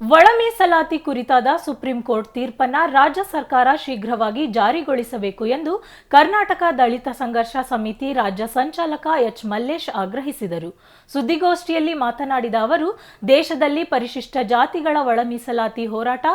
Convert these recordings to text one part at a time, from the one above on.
ಒಳ ಮೀಸಲಾತಿ ಕುರಿತಾದ ಸುಪ್ರೀಂ ಕೋರ್ಟ್ ತೀರ್ಪನ್ನ ರಾಜ್ಯ ಸರ್ಕಾರ ಶೀಘ್ರವಾಗಿ ಜಾರಿಗೊಳಿಸಬೇಕು ಎಂದು ಕರ್ನಾಟಕ ದಲಿತ ಸಂಘರ್ಷ ಸಮಿತಿ ರಾಜ್ಯ ಸಂಚಾಲಕ ಎಚ್ ಮಲ್ಲೇಶ್ ಆಗ್ರಹಿಸಿದರು. ಸುದ್ದಿಗೋಷ್ಠಿಯಲ್ಲಿ ಮಾತನಾಡಿದ ಅವರು, ದೇಶದಲ್ಲಿ ಪರಿಶಿಷ್ಟ ಜಾತಿಗಳ ಒಳ ಮೀಸಲಾತಿ ಹೋರಾಟ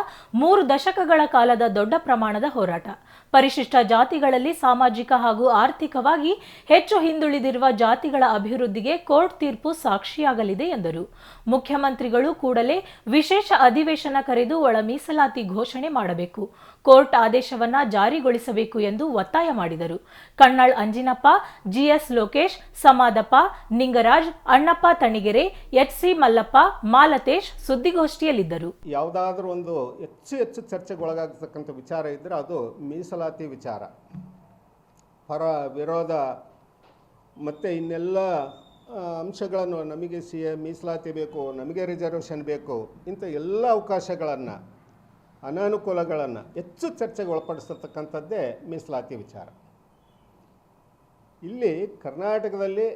ಮೂರು ದಶಕಗಳ ಕಾಲದ ದೊಡ್ಡ ಪ್ರಮಾಣದ ಹೋರಾಟ. ಪರಿಶಿಷ್ಟ ಜಾತಿಗಳಲ್ಲಿ ಸಾಮಾಜಿಕ ಹಾಗೂ ಆರ್ಥಿಕವಾಗಿ ಹೆಚ್ಚು ಹಿಂದುಳಿದಿರುವ ಜಾತಿಗಳ ಅಭಿವೃದ್ಧಿಗೆ ಕೋರ್ಟ್ ತೀರ್ಪು ಸಾಕ್ಷಿಯಾಗಲಿದೆ ಎಂದರು. ಮುಖ್ಯಮಂತ್ರಿಗಳು ಕೂಡಲೇ ವಿಶೇಷ ಅಧಿವೇಶನ ಕರೆದು ಒಳ ಮೀಸಲಾತಿ ಘೋಷಣೆ ಮಾಡಬೇಕು. ಕೋರ್ಟ್ ಆದೇಶವನ್ನ ಜಾರಿಗೊಳಿಸಬೇಕು ಎಂದು ಒತ್ತಾಯ ಮಾಡಿದರು. Kannal Anjinappa, G S Lokesh, Samadappa, Ningaraj, Annappa Tanigere H C Mallappa, Malatesh ಸುದ್ದಿಗೋಷ್ಠಿಯಲ್ಲಿದ್ದರು. ಯಾವುದಾದ್ರೂ ಒಂದು ಹೆಚ್ಚು ಹೆಚ್ಚು ಚರ್ಚೆಗೊಳಗಾಗತಕ್ಕಂಥ ವಿಚಾರ ಇದ್ರೆ ಅದು ವಿಚಾರ. ಪರ ವಿರೋಧ ಮತ್ತು ಇನ್ನೆಲ್ಲ ಅಂಶಗಳನ್ನು ನಮಗೆ ಸಿ ಮೀಸಲಾತಿ ಬೇಕು, ನಮಗೆ ರಿಸರ್ವೇಷನ್ ಬೇಕು, ಇಂಥ ಎಲ್ಲ ಅವಕಾಶಗಳನ್ನು, ಅನಾನುಕೂಲಗಳನ್ನು ಹೆಚ್ಚು ಚರ್ಚೆಗೆ ಒಳಪಡಿಸತಕ್ಕಂಥದ್ದೇ ಮೀಸಲಾತಿ ವಿಚಾರ. ಇಲ್ಲಿ ಕರ್ನಾಟಕದಲ್ಲಿ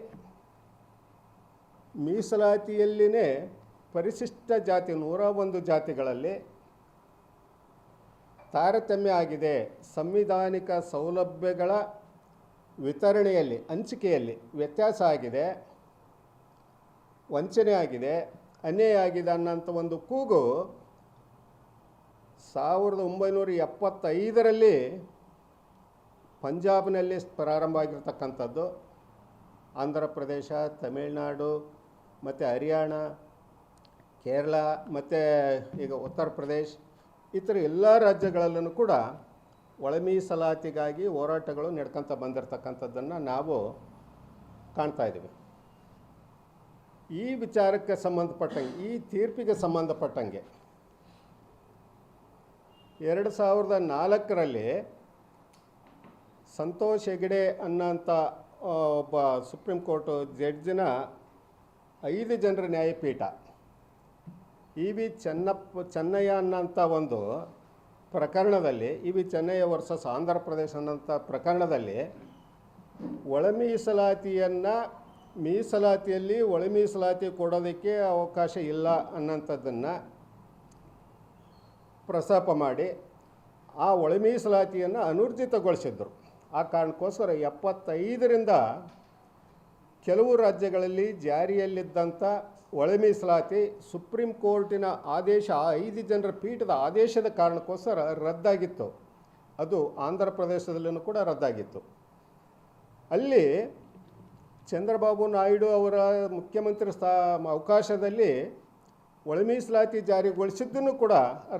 ಮೀಸಲಾತಿಯಲ್ಲಿನೇ ಪರಿಶಿಷ್ಟ ಜಾತಿ ನೂರ ಒಂದು ಜಾತಿಗಳಲ್ಲಿ ತಾರತಮ್ಯ ಆಗಿದೆ. ಸಂವಿಧಾನಿಕ ಸೌಲಭ್ಯಗಳ ವಿತರಣೆಯಲ್ಲಿ, ಹಂಚಿಕೆಯಲ್ಲಿ ವ್ಯತ್ಯಾಸ ಆಗಿದೆ. ವಂಚನೆ ಆಗಿದೆ. ಅನ್ಯಾಯ ಆಗಿದೆ ಅನ್ನೋಂಥ ಒಂದು ಕೂಗು ಸಾವಿರದ ಒಂಬೈನೂರ ಎಪ್ಪತ್ತೈದರಲ್ಲಿ ಪಂಜಾಬ್ನಲ್ಲಿ ಪ್ರಾರಂಭ ಆಗಿರ್ತಕ್ಕಂಥದ್ದು. ಆಂಧ್ರ ಪ್ರದೇಶ, ತಮಿಳುನಾಡು, ಮತ್ತು ಹರಿಯಾಣ, ಕೇರಳ, ಮತ್ತು ಈಗ ಉತ್ತರ ಪ್ರದೇಶ್ ಇತರ ಎಲ್ಲ ರಾಜ್ಯಗಳಲ್ಲೂ ಕೂಡ ಒಳ ಮೀಸಲಾತಿಗಾಗಿ ಹೋರಾಟಗಳು ನಡ್ಕೊತ ಬಂದಿರತಕ್ಕಂಥದ್ದನ್ನು ನಾವು ಕಾಣ್ತಾ ಇದ್ದೀವಿ. ಈ ವಿಚಾರಕ್ಕೆ ಸಂಬಂಧಪಟ್ಟಂಗೆ, ಈ ತೀರ್ಪಿಗೆ ಸಂಬಂಧಪಟ್ಟಂಗೆ ಎರಡು ಸಾವಿರದ ನಾಲ್ಕರಲ್ಲಿ ಸಂತೋಷ್ ಹೆಗಡೆ ಅನ್ನೋಂಥ ಒಬ್ಬ ಸುಪ್ರೀಂ ಕೋರ್ಟ್ ಜಡ್ಜಿನ ಐದು ಜನರ ನ್ಯಾಯಪೀಠ ಇ ವಿ ಚೆನ್ನಪ್ಪ, ಚೆನ್ನಯ್ಯ ಅನ್ನೋಂಥ ಒಂದು ಪ್ರಕರಣದಲ್ಲಿ, E V Chennaiah versus Andhra Pradesh ಅನ್ನೋಂಥ ಪ್ರಕರಣದಲ್ಲಿ ಒಳ ಮೀಸಲಾತಿಯನ್ನು ಮೀಸಲಾತಿಯಲ್ಲಿ ಒಳ ಮೀಸಲಾತಿ ಕೊಡೋದಕ್ಕೆ ಅವಕಾಶ ಇಲ್ಲ ಅನ್ನೋಂಥದ್ದನ್ನು ಪ್ರಸ್ತಾಪ ಮಾಡಿ ಆ ಒಳ ಮೀಸಲಾತಿಯನ್ನು ಅನೂರ್ಜಿತಗೊಳಿಸಿದ್ರು. ಆ ಕಾರಣಕ್ಕೋಸ್ಕರ ಎಪ್ಪತ್ತೈದರಿಂದ ಕೆಲವು ರಾಜ್ಯಗಳಲ್ಲಿ ಜಾರಿಯಲ್ಲಿದ್ದಂಥ ಒಳ ಮೀಸಲಾತಿ ಸುಪ್ರೀಂ ಕೋರ್ಟಿನ ಆದೇಶ ಐದು ಜನರ ಪೀಠದ ಆದೇಶದ ಕಾರಣಕ್ಕೋಸ್ಕರ ರದ್ದಾಗಿತ್ತು. ಅದು ಆಂಧ್ರ ಪ್ರದೇಶದಲ್ಲೂ ಕೂಡ ರದ್ದಾಗಿತ್ತು. ಅಲ್ಲಿ ಚಂದ್ರಬಾಬು ನಾಯ್ಡು ಅವರ ಮುಖ್ಯಮಂತ್ರಿ ಸ್ಥಾ ಅವಕಾಶದಲ್ಲಿ ಒಳ ಮೀಸಲಾತಿ ಜಾರಿಗೊಳಿಸಿದ್ದನ್ನು ಕೂಡ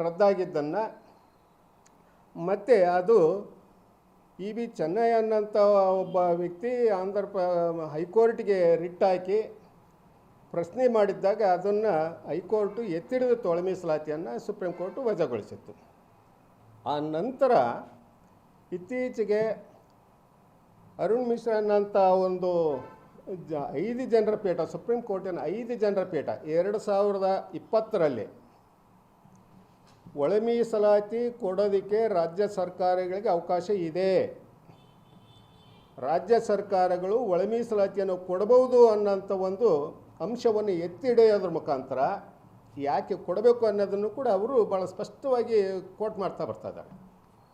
ರದ್ದಾಗಿದ್ದನ್ನು ಮತ್ತು ಅದು ಇ ಬಿ ಚೆನ್ನಯ್ಯ ಅನ್ನೋಂಥ ಒಬ್ಬ ವ್ಯಕ್ತಿ ಆಂಧ್ರ ಪ್ರ ಹೈಕೋರ್ಟ್ಗೆ ರಿಟ್ ಹಾಕಿ ಪ್ರಶ್ನೆ ಮಾಡಿದ್ದಾಗ ಅದನ್ನು ಹೈಕೋರ್ಟು ಎತ್ತಿಡಿದ ತೊಳೆ ಮೀಸಲಾತಿಯನ್ನು ಸುಪ್ರೀಂ ಕೋರ್ಟು ವಜಾಗೊಳಿಸಿತ್ತು. ಆ ನಂತರ ಇತ್ತೀಚೆಗೆ ಅರುಣ್ ಮಿಶ್ರಾ ಅನ್ನೋಂಥ ಒಂದು ಜ, ಐದು ಜನರ ಪೀಠ, ಸುಪ್ರೀಂ ಕೋರ್ಟಿನ ಐದು ಜನರ ಪೀಠ, ಎರಡು ಸಾವಿರದ ಇಪ್ಪತ್ತರಲ್ಲಿ ಒಳ ಮೀಸಲಾತಿ ಕೊಡೋದಕ್ಕೆ ರಾಜ್ಯ ಸರ್ಕಾರಗಳಿಗೆ ಅವಕಾಶ ಇದೆ. ರಾಜ್ಯ ಸರ್ಕಾರಗಳು ಒಳ ಮೀಸಲಾತಿಯನ್ನು ಕೊಡಬಹುದು ಅನ್ನೋಂಥ ಒಂದು ಅಂಶವನ್ನು ಎತ್ತಿಡೆಯೋದ್ರ ಮುಖಾಂತರ ಯಾಕೆ ಕೊಡಬೇಕು ಅನ್ನೋದನ್ನು ಕೂಡ ಅವರು ಭಾಳ ಸ್ಪಷ್ಟವಾಗಿ ಕೋಟ್ ಮಾಡ್ತಾ ಬರ್ತಾ ಇದ್ದಾರೆ.